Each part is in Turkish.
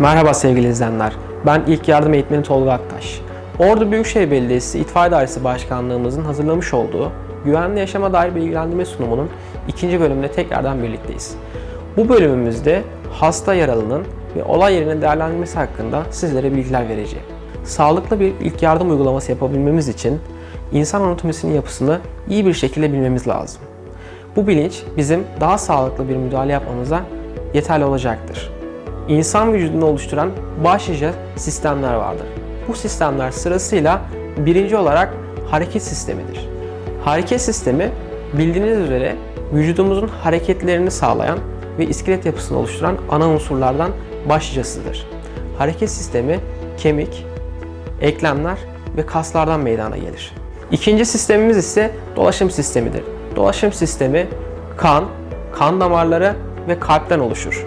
Merhaba sevgili izleyenler. Ben ilk yardım eğitmeni Tolga Aktaş. Ordu Büyükşehir Belediyesi İtfaiye Dairesi Başkanlığımızın hazırlamış olduğu Güvenli Yaşama Dair Bilgilendirme sunumunun ikinci bölümünde tekrardan birlikteyiz. Bu bölümümüzde hasta yaralının ve olay yerinin değerlendirmesi hakkında sizlere bilgiler vereceğim. Sağlıklı bir ilk yardım uygulaması yapabilmemiz için insan anatomisinin yapısını iyi bir şekilde bilmemiz lazım. Bu bilinç bizim daha sağlıklı bir müdahale yapmamıza yeterli olacaktır. İnsan vücudunu oluşturan başlıca sistemler vardır. Bu sistemler sırasıyla birinci olarak hareket sistemidir. Hareket sistemi bildiğiniz üzere vücudumuzun hareketlerini sağlayan ve iskelet yapısını oluşturan ana unsurlardan başlıcasıdır. Hareket sistemi kemik, eklemler ve kaslardan meydana gelir. İkinci sistemimiz ise dolaşım sistemidir. Dolaşım sistemi kan, kan damarları ve kalpten oluşur.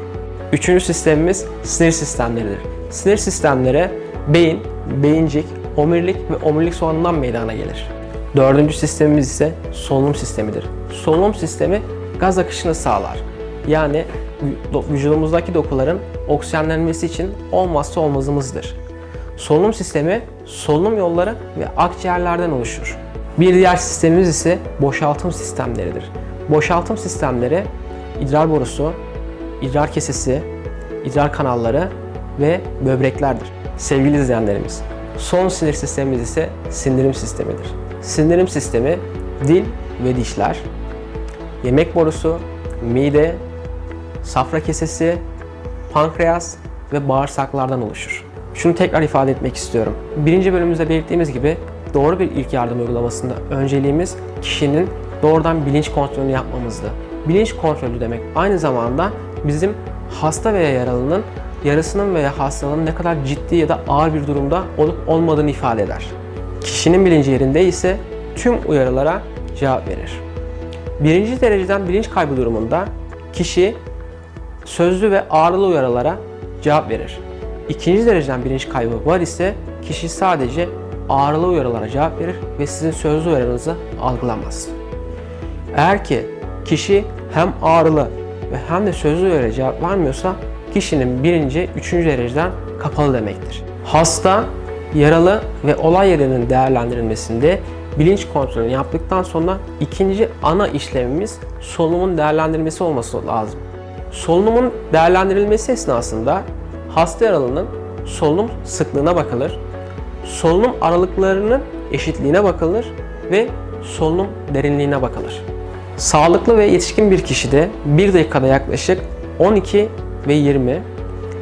Üçüncü sistemimiz sinir sistemleridir. Sinir sistemleri beyin, beyincik, omurilik ve omurilik soğanından meydana gelir. Dördüncü sistemimiz ise solunum sistemidir. Solunum sistemi gaz akışını sağlar. Yani vü- vücudumuzdaki dokuların oksijenlenmesi için olmazsa olmazımızdır. Solunum sistemi solunum yolları ve akciğerlerden oluşur. Bir diğer sistemimiz ise boşaltım sistemleridir. Boşaltım sistemleri idrar borusu, idrar kesesi, idrar kanalları ve böbreklerdir. Sevgili izleyenlerimiz, son sinir sistemimiz ise sindirim sistemidir. Sindirim sistemi dil ve dişler, yemek borusu, mide, safra kesesi, pankreas ve bağırsaklardan oluşur. Şunu tekrar ifade etmek istiyorum. Birinci bölümümüzde belirttiğimiz gibi doğru bir ilk yardım uygulamasında önceliğimiz kişinin doğrudan bilinç kontrolünü yapmamızdı. Bilinç kontrolü demek aynı zamanda bizim hasta veya yaralının yarısının veya hastalığın ne kadar ciddi ya da ağır bir durumda olup olmadığını ifade eder. Kişinin bilinci yerinde ise tüm uyarılara cevap verir. Birinci dereceden bilinç kaybı durumunda kişi sözlü ve ağrılı uyarılara cevap verir. İkinci dereceden bilinç kaybı var ise kişi sadece ağrılı uyarılara cevap verir ve sizin sözlü uyarınızı algılamaz. Eğer ki kişi hem ağrılı ve hem de sözlü uyarıya cevap vermiyorsa kişinin birinci, üçüncü dereceden kapalı demektir. Hasta, yaralı ve olay yerinin değerlendirilmesinde bilinç kontrolünü yaptıktan sonra ikinci ana işlemimiz solunumun değerlendirilmesi olması lazım. Solunumun değerlendirilmesi esnasında hasta yaralının solunum sıklığına bakılır, solunum aralıklarının eşitliğine bakılır ve solunum derinliğine bakılır. Sağlıklı ve yetişkin bir kişide 1 dakikada yaklaşık 12 ve 20,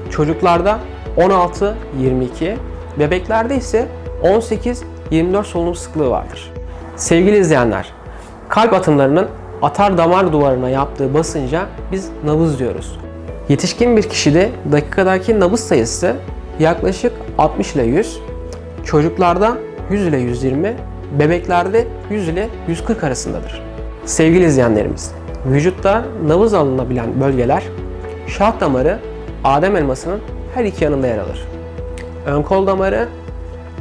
çocuklarda 16, 22, bebeklerde ise 18, 24 solunum sıklığı vardır. Sevgili izleyenler, kalp atımlarının atar damar duvarına yaptığı basınca biz nabız diyoruz. Yetişkin bir kişide dakikadaki nabız sayısı yaklaşık 60 ile 100, çocuklarda 100 ile 120, bebeklerde 100 ile 140 arasındadır. Sevgili izleyenlerimiz, vücutta nabız alınabilen bölgeler şah damarı Adem elmasının her iki yanında yer alır. Ön kol damarı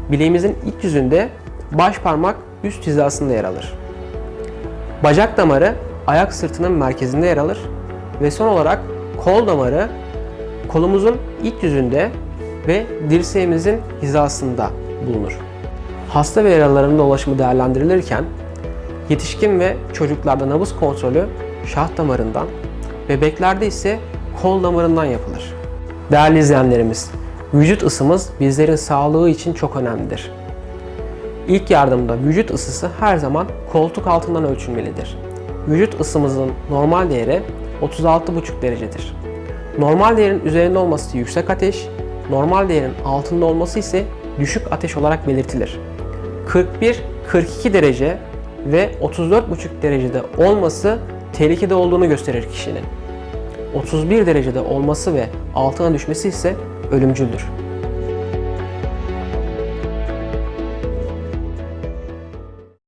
bileğimizin iç yüzünde baş parmak üst hizasında yer alır. Bacak damarı ayak sırtının merkezinde yer alır ve son olarak kol damarı kolumuzun iç yüzünde ve dirseğimizin hizasında bulunur. Hasta ve yaralıların dolaşımı değerlendirilirken yetişkin ve çocuklarda nabız kontrolü şah damarından, bebeklerde ise kol damarından yapılır. Değerli izleyenlerimiz, vücut ısımız bizlerin sağlığı için çok önemlidir. İlk yardımda vücut ısısı her zaman koltuk altından ölçülmelidir. Vücut ısımızın normal değeri 36,5 derecedir. Normal değerin üzerinde olması yüksek ateş, normal değerin altında olması ise düşük ateş olarak belirtilir. 41-42 derece ve 34,5 derecede olması tehlikede olduğunu gösterir kişinin. 31 derecede olması ve altına düşmesi ise ölümcüldür.